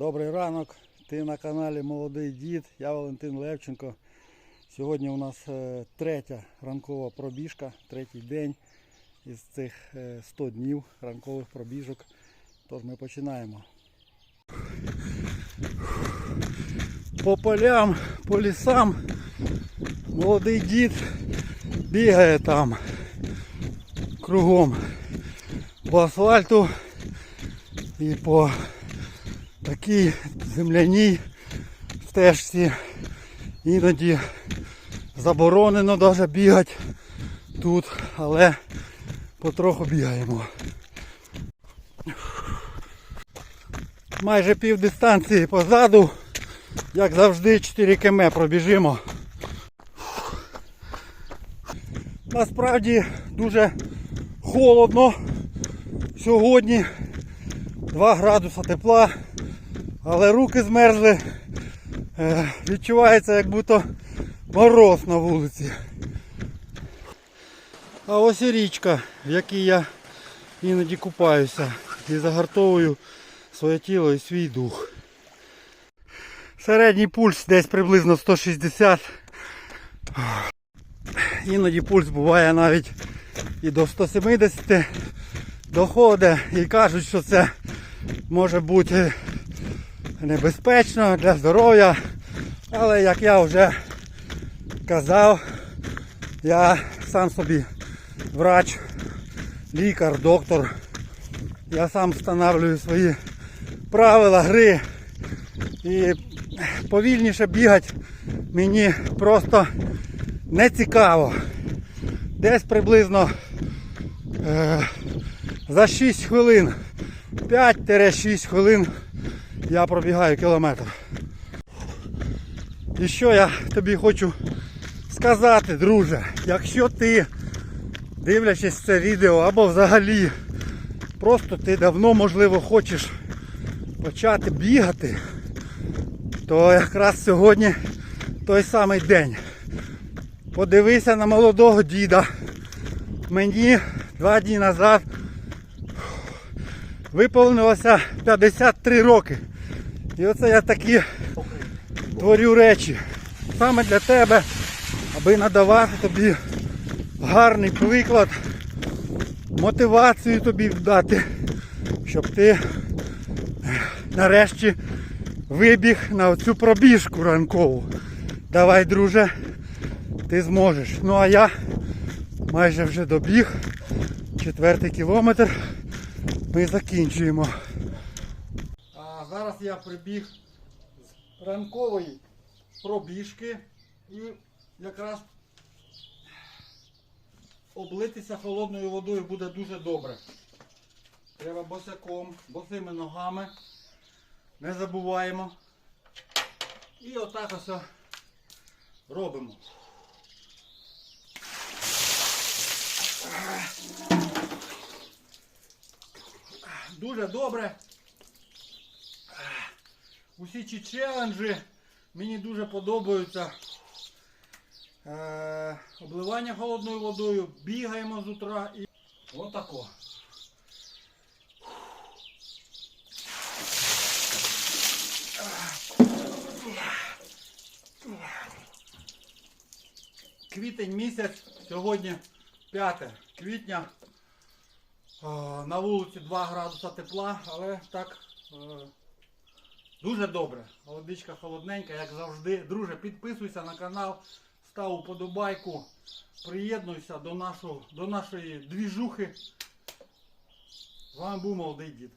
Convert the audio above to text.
Добрий ранок. Ти на каналі Молодий Дід. Я Валентин Левченко. Сьогодні у нас е, третя ранкова пробіжка, третій день із цих е, 100 днів ранкових пробіжок. Тож ми починаємо. По полям, по лісам молодий дід бігає там кругом по асфальту і по такій земляній стежці. Іноді заборонено навіть бігати тут, але потроху бігаємо. Майже пів дистанції позаду, як завжди 4 км пробіжимо. Насправді дуже холодно сьогодні. 2 градуса тепла, але руки змерзли. Е, Відчувається як будто мороз на вулиці. А ось і річка, в якій я іноді купаюся і загартовую своє тіло і свій дух. Середній пульс десь приблизно 160. Іноді пульс буває навіть і до 170 доходить і кажуть, що це може бути небезпечно для здоров'я. Але як я вже казав, я сам собі врач, лікар, доктор. Я сам встановлюю свої правила гри. І повільніше бігати мені просто не цікаво. Десь приблизно е, за 6 хвилин, 5-6 хвилин я пробігаю кілометр. І що я тобі хочу сказати, друже, якщо ти дивлячись це відео або взагалі просто ти давно можливо хочеш почати бігати, то якраз сьогодні той самий день. Подивися на молодого діда. Мені два дні назад виповнилося 53 роки. І оце я такі творю речі. Саме для тебе, аби надавати тобі гарний приклад, мотивацію тобі дати, щоб ти нарешті вибіг на цю пробіжку ранкову. Давай, друже, ти зможеш. Ну а я майже вже добіг. Четвертий кілометр. Ми закінчуємо. Я прибіг з ранкової пробіжки і якраз облитися холодною водою буде дуже добре. Треба босяком, босими ногами. Не забуваємо. І отак ось робимо. Дуже добре. Усі ці челенджі мені дуже подобаються. Е, обливання холодною водою, бігаємо з утра і отако. Квітень місяць, сьогодні 5 квітня. Е, На вулиці 2 градуса тепла, але так е, дуже добре. Водичка холодненька, як завжди. Друже, підписуйся на канал, став уподобайку, приєднуйся до, нашу, до нашої двіжухи. З вами був молодий дід.